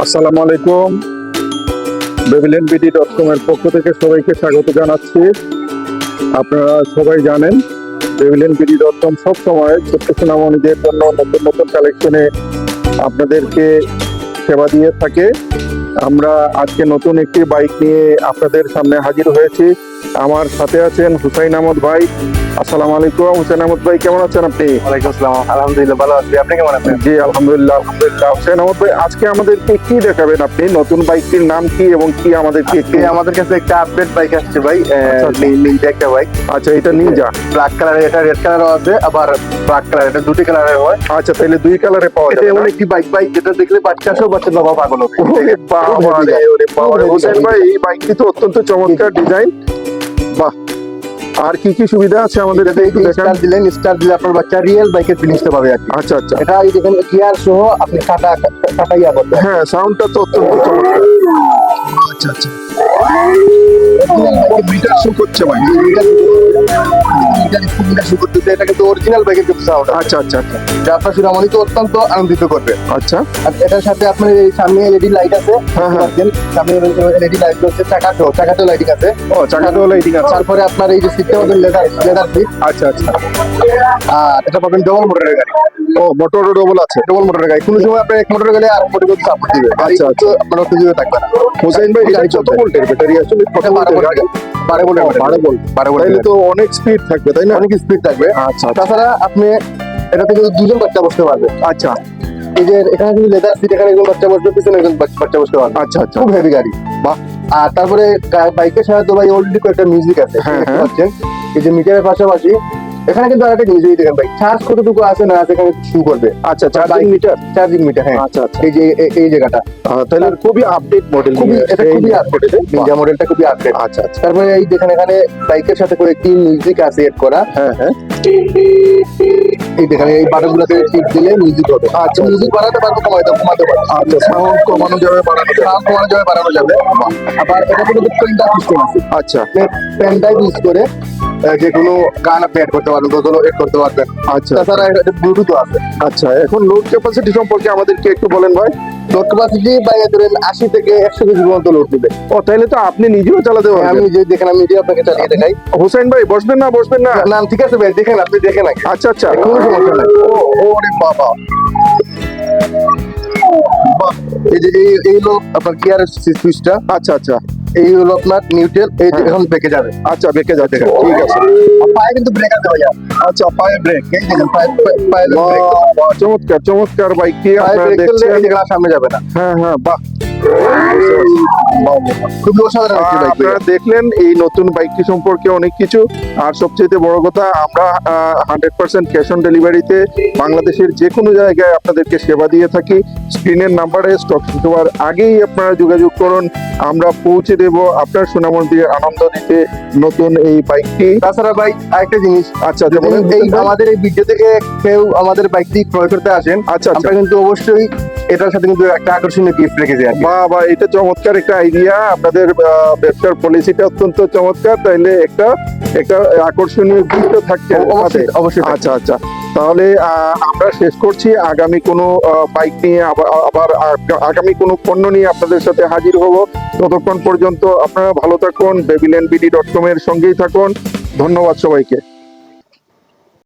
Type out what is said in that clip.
আসসালামু আলাইকুম। বেবিলেন BD dot com এর পক্ষ থেকে সবাইকে স্বাগত জানাচ্ছি। আপনারা সবাই জানেন বেবিলেন বিডি ডট কম সবসময় ছোট্ট সোনামণিদের জন্য নতুন নতুন কালেকশনে আপনাদেরকে সেবা দিয়ে থাকে। আমরা আজকে নতুন একটি বাইক নিয়ে আপনাদের সামনে হাজির হয়েছি। আমার সাথে আছেন হুসাইন আহমদ ভাই। আসসালামু আলাইকুম। হুসাইন আহমদ ভাই কেমন আছেন আপনি? ওয়ালাইকুম আসসালাম। আলহামদুলিল্লাহ ভালো আছি। আপনি কেমন আছেন? জি আলহামদুলিল্লাহ আলহামদুলিল্লাহ। আহমদ ভাই আজকে আমাদেরকে কি দেখাবেন আপনি? নতুন বাইকটির নাম কি এবং কি এই আমাদের কাছে একটা আপডেট বাইক আসছে ভাই। আচ্ছা, আচ্ছা। নিনজা একটা বাইক আচ্ছা এটা নিনজা ব্ল্যাক কালার এটা রেড কালারও আছে আবার ব্ল্যাক কালার এটা দুটি কালারের হয়। আচ্ছা তাহলে দুই কালারে পাওয়া যাবে এমন একটি বাইক বাইক যেটা দেখলে বাচ্চা সব বাচ্চা বাবা পাগল হবে। ওরে বাবা রে, ওরে বাবা রে। ভাই এই বাইকটি তো অত্যন্ত চমৎকার ডিজাইন আর কি কি সুবিধা আছে আমাদের এতে একটু স্টার দিলেন স্টার দিলে আপনার বাচ্চা রিয়েল বাইকের ফিলিংসটা পাবে আর আচ্ছা আচ্ছা। এটা এই দেখেন গিয়ার সহ আপনি কাটা কাটা ইয়া করতে হ্যাঁ সাউন্ডটা তো অত্যন্ত চমৎকার। আচ্ছা আচ্ছা। মিটার শো করছে ভাই। এটা কিন্তু অরিজিনাল বাইকের কিন্তু সাউন্ড আচ্ছা আচ্ছা আচ্ছা। যা আপনার সুরামণিকে অত্যন্ত আনন্দিত করবে। আচ্ছা। আর এটার সাথে আপনার এই সামনে এলইডি লাইট আছে। হ্যাঁ, হ্যাঁ। পাচ্ছেন। সামনে এলইডি লাইট হচ্ছে চাকাটো চাকাটো লাইটিং আছে। ও তারপরে আপনার এই যে সিটটা লেদার লেদার সিট আচ্ছা আচ্ছা। আর এটা পাবেন ডবল মোটরের গাড়ি। ও মোটর ডবল আছে। ডবল মোটরের গাড়ি। কোনো সময় আপনার এক মোটরে গেলে আর মোটর সাপোর্ট দিবে। গাড়ি আচ্ছা, আপনার অসুবিধা থাকবে না। হোসেন ভাই গাড়ি কত ভোল্টের ব্যাটারি আসলে বারো ভোল্টের ভোল্ট গাড়ি বারো ভোল্টের ও, ব্যাটারি। বারো ভোল্ট বারো তাইলে ভোল্টের তো অনেক স্পিড থাকবে তাই না? অনেক স্পিড থাকবে। আচ্ছা আচ্ছা। তাছাড়া আপনি এটাতে কিন্তু দুজন বাচ্চা বসতে পারবে। আচ্ছা। এই যে এখানে কিন্তু লেদার সিট এখানে একজন বাচ্চা বসবে পিছনে একজন বাচ্চা বসতে পারবে। আচ্ছা আচ্ছা। খুব হেভি গাড়ি। বাহ। আর তারপরে বাইকের সাথে ভাই অলরেডি কয়েকটা মিউজিক আছে হ্যাঁ, হ্যাঁ। পাচ্ছেন। এই যে মিটারের পাশাপাশি এখানে কিন্তু আরেকটা জিনিস এই দেখেন ভাই চার্জ কতটুকু আছে না আছে এখানে শু করবে? আচ্ছা চার্জিং মিটার চার্জিং মিটার হ্যাঁ। আচ্ছা আচ্ছা। এই যে এই জায়গাটা। তাহলে খুবই আপডেট মডেল খুবই এটা খুবই আপডেট নিনজা মডেলটা খুবই আপডেট আচ্ছা আচ্ছা। তারপরে এই দেখেন এখানে বাইকের সাথে করে একটি মিউজিক আছে এড করা। হ্যাঁ হ্যাঁ। এই দেখেন এই বাটনগুলোতে টিপ দিলে মিউজিক হবে। আচ্ছা। মিউজিক বাড়াতে পারব কমাতে কমাতে পারব আচ্ছা সাউন্ড কমানো যাবে বাড়ানো যাবে। সাউন্ড কমানো যাবে বাড়ানো যাবে। আবার এটা কিন্তু পেনটা সিস্টেম আছে আচ্ছা। পেন ড্রাইভ ইউজ করে যে কোনো গান আপনি অ্যাড করতে পারবেন গজলও এড করতে পারবেন। আচ্ছা। তাছাড়া ব্লুটুথ আছে। আচ্ছা এখন লোড ক্যাপাসিটি সম্পর্কে আমাদেরকে একটু বলেন ভাই। লোড ক্যাপাসিটি বা ধরেন আশি থেকে একশো কেজি পর্যন্ত লোড দিবে। ও তাইলে তো আপনি নিজেও চালাতে আমি পারবেন। যে দেখেন আমি নিজে আপনাকে চালিয়ে দেখাই। হোসেন ভাই বসবেন না বসবেন না? না ঠিক আছে ভাই দেখেন আপনি দেখেন আচ্ছা আচ্ছা। কোনো সমস্যা নাই। ও ওরে বাবা। এই যে এই এই হলো আপনার গিয়ারের সুইচটা আচ্ছা আচ্ছা। এই হলো আপনার নিউট্রেল এই যে হ্যাঁ। এখন বেঁকে যাবে। আচ্ছা বেঁকে যাচ্ছে ঠিক আছে। পায়ে কিন্তু ব্রেক আছে ভাইয়া আচ্ছা পায়ে ব্রেক এই দেখেন পায়ে পায়ে- চমৎকার চমৎকার বাইক কি আপনারা দেখছেন? সামনে যাবে না। হ্যাঁ হ্যাঁ বাহ। খুবই অসাধারণ একটি বাইক আপনারা দেখলেন এই নতুন বাইকটি সম্পর্কে অনেক কিছু। আর সবচেয়ে বড় কথা আমরা হান্ড্রেড পার্সেন্ট ক্যাশ অন ডেলিভারিতে বাংলাদেশের যে কোনো জায়গায় আপনাদেরকে সেবা দিয়ে থাকি। স্ক্রিনের নাম্বারে স্টক দেওয়ার আগেই আপনারা যোগাযোগ করুন। আমরা পৌঁছে দেব আপনার সুনামন্দির আনন্দ দিতে নতুন এই বাইকটি তাছাড়া ভাই আরেকটা জিনিস। আচ্ছা আচ্ছা এই আমাদের এই ভিডিও থেকে কেউ আমাদের বাইকটি ক্রয় করতে আসেন আচ্ছা আচ্ছা। আমরা কিন্তু অবশ্যই এটার সাথে কিন্তু একটা আকর্ষণীয় গিফট রেখেছি আর কি। বা বা এটা চমৎকার একটা আইডিয়া আপনাদের ব্যবসার পলিসিটা অত্যন্ত চমৎকার। তাইলে একটা একটা আকর্ষণীয় গিফট থাকছে অবশ্যই অবশ্যই আচ্ছা আচ্ছা। তাহলে আমরা শেষ করছি। আগামী কোনো বাইক নিয়ে আবার আবার আগামী কোনো পণ্য নিয়ে আপনাদের সাথে হাজির হব। ততক্ষণ পর্যন্ত আপনারা ভালো থাকুন। বেবিলেন বিডি ডট কম এর সঙ্গেই থাকুন। ধন্যবাদ সবাইকে।